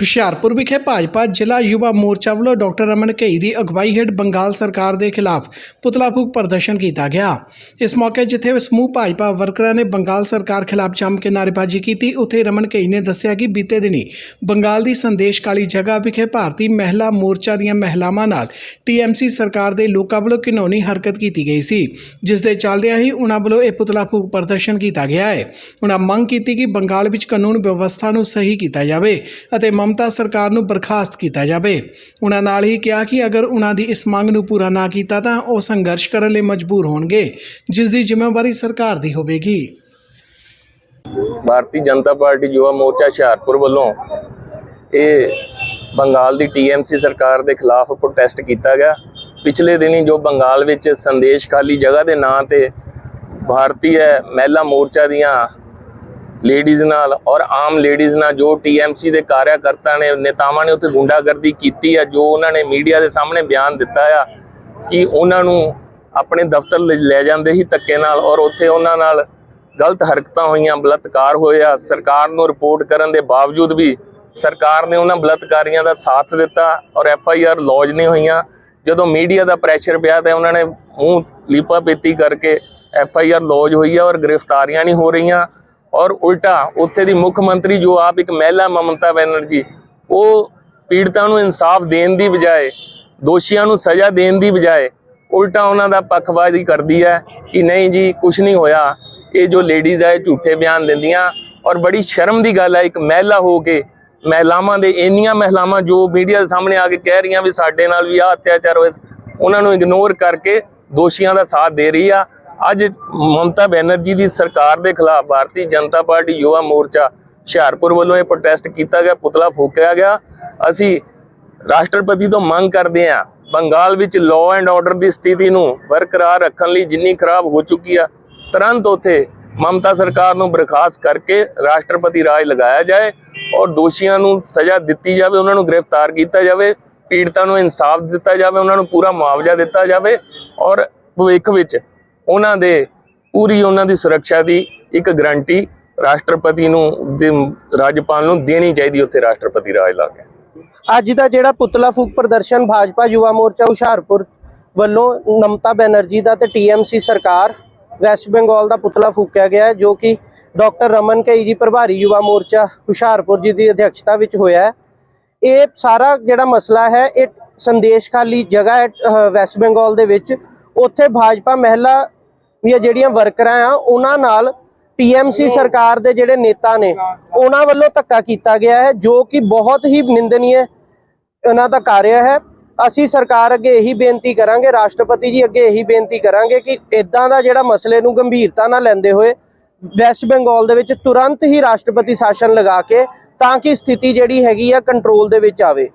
ਹੁਸ਼ਿਆਰਪੁਰ ਵਿਖੇ ਭਾਜਪਾ ਜ਼ਿਲ੍ਹਾ ਯੁਵਾ ਮੋਰਚਾ ਵੱਲੋਂ ਡਾਕਟਰ ਰਮਨ ਘਈ ਦੀ ਅਗਵਾਈ ਹੇਠ ਬੰਗਾਲ ਸਰਕਾਰ ਦੇ ਖਿਲਾਫ ਪੁਤਲਾ ਫੂਕ ਪ੍ਰਦਰਸ਼ਨ ਕੀਤਾ ਗਿਆ। ਇਸ ਮੌਕੇ ਜਿੱਥੇ ਸਮੂਹ ਭਾਜਪਾ ਵਰਕਰਾਂ ਨੇ ਬੰਗਾਲ ਸਰਕਾਰ ਖਿਲਾਫ ਜੰਮ ਕੇ ਨਾਅਰੇਬਾਜ਼ੀ ਕੀਤੀ, ਉੱਥੇ ਰਮਨ ਘਈ ਨੇ ਦੱਸਿਆ ਕਿ ਬੀਤੇ ਦਿਨੀ ਬੰਗਾਲ ਦੀ ਸੰਦੇਸ਼ ਕਾਲੀ ਜਗ੍ਹਾ ਵਿਖੇ ਭਾਰਤੀ ਮਹਿਲਾ ਮੋਰਚਾ ਦੀਆਂ ਮਹਿਲਾਵਾਂ ਨਾਲ ਟੀਐਮਸੀ ਸਰਕਾਰ ਦੇ ਲੋਕਾਂ ਵੱਲੋਂ ਘਿਨੌਣੀ ਹਰਕਤ ਕੀਤੀ ਗਈ ਸੀ, ਜਿਸ ਦੇ ਚੱਲਦਿਆਂ ਹੀ ਉਹਨਾਂ ਵੱਲੋਂ ਇਹ ਪੁਤਲਾ ਫੂਕ ਪ੍ਰਦਰਸ਼ਨ ਕੀਤਾ ਗਿਆ ਹੈ। ਉਹਨਾਂ ਮੰਗ ਕੀਤੀ ਕਿ ਬੰਗਾਲ ਵਿੱਚ ਕਾਨੂੰਨ ਵਿਵਸਥਾ ਨੂੰ ਸਹੀ ਕੀਤਾ ਜਾਵੇ ਅਤੇ ਮਮਤਾ ਸਰਕਾਰ ਨੂੰ ਬਰਖਾਸਤ ਕੀਤਾ ਜਾਵੇ। ਉਹਨਾਂ ਨਾਲ ਹੀ ਕਿਹਾ ਕਿ ਅਗਰ ਉਹਨਾਂ ਦੀ ਇਸ ਮੰਗ ਨੂੰ ਪੂਰਾ ਨਾ ਕੀਤਾ ਤਾਂ ਉਹ ਸੰਘਰਸ਼ ਕਰਨ ਲਈ ਮਜਬੂਰ ਹੋਣਗੇ, ਜਿਸ ਦੀ ਜ਼ਿੰਮੇਵਾਰੀ ਸਰਕਾਰ ਦੀ ਹੋਵੇਗੀ। ਭਾਰਤੀ ਜਨਤਾ ਪਾਰਟੀ ਯੁਵਾ ਮੋਰਚਾ ਹੁਸ਼ਿਆਰਪੁਰ ਵੱਲੋਂ ਇਹ ਬੰਗਾਲ ਦੀ ਟੀਐਮਸੀ ਸਰਕਾਰ ਦੇ ਖਿਲਾਫ ਪ੍ਰੋਟੈਸਟ ਕੀਤਾ ਗਿਆ। ਪਿਛਲੇ ਦਿਨੀ ਜੋ ਬੰਗਾਲ ਵਿੱਚ ਸੰਦੇਸ਼ ਖਾਲੀ ਜਗ੍ਹਾ ਦੇ ਨਾਂ ਤੇ ਭਾਰਤੀ ਮਹਿਲਾ ਮੋਰਚਾ ਦੀਆਂ ਲੇਡੀਜ਼ ਨਾਲ ਔਰ ਆਮ ਲੇਡੀਜ਼ ਨਾਲ ਜੋ ਟੀਐਮਸੀ ਦੇ ਕਾਰਿਆਕਰਤਾ ਨੇ, ਨੇਤਾਵਾਂ ਨੇ ਉੱਥੇ ਗੁੰਡਾਗਰਦੀ ਕੀਤੀ ਆ, ਜੋ ਉਹਨਾਂ ਨੇ ਮੀਡੀਆ ਦੇ ਸਾਹਮਣੇ ਬਿਆਨ ਦਿੱਤਾ ਆ ਕਿ ਉਹਨਾਂ ਨੂੰ ਆਪਣੇ ਦਫ਼ਤਰ ਲੈ ਜਾਂਦੇ ਸੀ ਧੱਕੇ ਨਾਲ ਔਰ ਉੱਥੇ ਉਹਨਾਂ ਨਾਲ ਗਲਤ ਹਰਕਤਾਂ ਹੋਈਆਂ, ਬਲਾਤਕਾਰ ਹੋਇਆ ਸਰਕਾਰ ਨੂੰ ਰਿਪੋਰਟ ਕਰਨ ਦੇ ਬਾਵਜੂਦ ਵੀ ਸਰਕਾਰ ਨੇ ਉਹਨਾਂ ਬਲਾਤਕਾਰੀਆਂ ਦਾ ਸਾਥ ਦਿੱਤਾ ਔਰ ਐਫ ਆਈ ਆਰ ਲੌਜ ਨਹੀਂ ਹੋਈਆਂ। ਜਦੋਂ ਮੀਡੀਆ ਦਾ ਪ੍ਰੈਸ਼ਰ ਪਿਆ ਤੇ ਉਹਨਾਂ ਨੇ ਮੂੰਹ ਲੀਪਾ ਪੇਤੀ ਕਰਕੇ ਐਫ ਆਈ ਆਰ ਲੌਜ ਹੋਈ ਆ ਔਰ ਗ੍ਰਿਫਤਾਰੀਆਂ ਨਹੀਂ ਹੋ ਰਹੀਆਂ। ਔਰ ਉਲਟਾ ਉੱਥੇ ਦੀ ਮੁੱਖ ਮੰਤਰੀ ਜੋ ਆਪ ਇੱਕ ਮਹਿਲਾ ਮਮਤਾ ਬੈਨਰਜੀ, ਉਹ ਪੀੜਤਾਂ ਨੂੰ ਇਨਸਾਫ ਦੇਣ ਦੀ ਬਜਾਏ, ਦੋਸ਼ੀਆਂ ਨੂੰ ਸਜ਼ਾ ਦੇਣ ਦੀ ਬਜਾਏ ਉਲਟਾ ਉਹਨਾਂ ਦਾ ਪੱਖਬਾਜ਼ੀ ਕਰਦੀ ਹੈ ਕਿ ਨਹੀਂ ਜੀ ਕੁਝ ਨਹੀਂ ਹੋਇਆ। ਇਹ ਜੋ ਲੇਡੀਜ਼ ਹੈ, ਇਹ ਝੂਠੇ ਬਿਆਨ ਦਿੰਦੀਆਂ ਔਰ ਬੜੀ ਸ਼ਰਮ ਦੀ ਗੱਲ ਹੈ, ਇੱਕ ਮਹਿਲਾ ਹੋ ਕੇ ਮਹਿਲਾਵਾਂ ਦੇ ਇੰਨੀਆਂ ਮਹਿਲਾਵਾਂ ਜੋ ਮੀਡੀਆ ਦੇ ਸਾਹਮਣੇ ਆ ਕੇ ਕਹਿ ਰਹੀਆਂ ਵੀ ਸਾਡੇ ਨਾਲ ਵੀ ਆ ਅਤਿਆਚਾਰ ਹੋਏ ਉਹਨਾਂ ਨੂੰ ਇਗਨੋਰ ਕਰਕੇ ਦੋਸ਼ੀਆਂ ਦਾ ਸਾਥ ਦੇ ਰਹੀ ਆ। ਅੱਜ ਮਮਤਾ ਬੈਨਰਜੀ ਦੀ ਸਰਕਾਰ ਦੇ ਖਿਲਾਫ ਭਾਰਤੀ ਜਨਤਾ ਪਾਰਟੀ ਯੁਵਾ ਮੋਰਚਾ ਹੁਸ਼ਿਆਰਪੁਰ ਵੱਲੋਂ ਇਹ ਪ੍ਰੋਟੈਸਟ ਕੀਤਾ ਗਿਆ, ਪੁਤਲਾ ਫੂਕਿਆ ਗਿਆ। ਅਸੀਂ ਰਾਸ਼ਟਰਪਤੀ ਤੋਂ ਮੰਗ ਕਰਦੇ ਹਾਂ, ਬੰਗਾਲ ਵਿੱਚ ਲਾਅ ਐਂਡ ਆਰਡਰ ਦੀ ਸਥਿਤੀ ਨੂੰ ਬਰਕਰਾਰ ਰੱਖਣ ਲਈ ਜਿੰਨੀ ਖਰਾਬ ਹੋ ਚੁੱਕੀ ਆ, ਤੁਰੰਤ ਉਥੇ ਮਮਤਾ ਸਰਕਾਰ ਨੂੰ ਬਰਖਾਸਤ ਕਰਕੇ ਰਾਸ਼ਟਰਪਤੀ ਰਾਜ ਲਗਾਇਆ ਜਾਏ ਔਰ ਦੋਸ਼ੀਆਂ ਨੂੰ ਸਜ਼ਾ ਦਿੱਤੀ ਜਾਵੇ, ਉਹਨਾਂ ਨੂੰ ਗ੍ਰਿਫਤਾਰ ਕੀਤਾ ਜਾਵੇ, ਪੀੜਤਾਂ ਨੂੰ ਇਨਸਾਫ ਦਿੱਤਾ ਜਾਵੇ, ਉਹਨਾਂ ਨੂੰ ਪੂਰਾ ਮੁਆਵਜ਼ਾ ਦਿੱਤਾ ਜਾਵੇ ਔਰ ਭਵਿੱਖ ਵਿੱਚ ਉਹਨਾਂ ਦੇ, ਪੂਰੀ ਉਹਨਾਂ ਦੀ ਸੁਰੱਖਿਆ ਦੀ ਇੱਕ ਗਰੰਟੀ ਰਾਸ਼ਟਰਪਤੀ ਨੂੰ ਰਾਜਪਾਲ ਨੂੰ ਦੇਣੀ ਚਾਹੀਦੀ ਉੱਥੇ ਰਾਸ਼ਟਰਪਤੀ ਰਾਜ ਲਾ ਕੇ। ਅੱਜ ਦਾ ਜਿਹੜਾ ਪੁਤਲਾ ਫੂਕ ਪ੍ਰਦਰਸ਼ਨ ਭਾਜਪਾ ਯੁਵਾ ਮੋਰਚਾ ਹੁਸ਼ਿਆਰਪੁਰ ਵੱਲੋਂ ਨਮਤਾ ਬੈਨਰਜੀ ਦਾ ਤੇ ਟੀਐਮਸੀ ਸਰਕਾਰ ਵੈਸਟ ਬੰਗਾਲ ਦਾ ਪੁਤਲਾ ਫੂਕਿਆ ਗਿਆ ਜੋ ਕਿ ਡਾਕਟਰ ਰਮਨ ਕਈ ਜੀ ਪ੍ਰਭਾਰੀ ਯੁਵਾ ਮੋਰਚਾ ਹੁਸ਼ਿਆਰਪੁਰ ਜੀ ਦੀ ਅਧਿਕਸ਼ਤਾ ਵਿੱਚ ਹੋਇਆ ਹੈ। ਇਹ ਸਾਰਾ ਜਿਹੜਾ ਮਸਲਾ ਹੈ, ਇਹ ਸੰਦੇਸ਼ ਖਾਲੀ ਜਗ੍ਹਾ ਹੈ ਵੈਸਟ ਬੰਗਾਲ ਦੇ ਵਿੱਚ। ਉੱਥੇ ਭਾਜਪਾ ਮਹਿਲਾ ਦੀਆਂ ਜਿਹੜੀਆਂ ਵਰਕਰਾਂ ਆ ਉਹਨਾਂ ਨਾਲ ਟੀਐਮਸੀ ਸਰਕਾਰ ਦੇ ਜਿਹੜੇ ਨੇਤਾ ਨੇ ਉਹਨਾਂ ਵੱਲੋਂ ਧੱਕਾ ਕੀਤਾ ਗਿਆ ਹੈ ਜੋ ਕਿ ਬਹੁਤ ਹੀ ਨਿੰਦਨੀय ਉਹਨਾਂ ਦਾ ਕਾਰਿਆ ਹੈ। ਅਸੀਂ ਸਰਕਾਰ ਅੱਗੇ ਇਹੀ ਬੇਨਤੀ ਕਰਾਂਗੇ ਰਾਸ਼ਟਰਪਤੀ ਜੀ ਅੱਗੇ ਇਹੀ ਬੇਨਤੀ ਕਰਾਂਗੇ ਕਿ ਇਦਾਂ ਦਾ ਜਿਹੜਾ ਮਸਲੇ ਨੂੰ ਗੰਭੀਰਤਾ ਨਾਲ ਲੈਂਦੇ ਹੋਏ ਵੈਸਟ ਬੰਗਾਲ ਦੇ ਵਿੱਚ ਤੁਰੰਤ ਹੀ ਰਾਸ਼ਟਰਪਤੀ ਸ਼ਾਸਨ ਲਗਾ ਕੇ ਤਾਂ ਕਿ ਸਥਿਤੀ ਜਿਹੜੀ ਹੈਗੀ ਆ ਕੰਟਰੋਲ ਦੇ ਵਿੱਚ ਆਵੇ।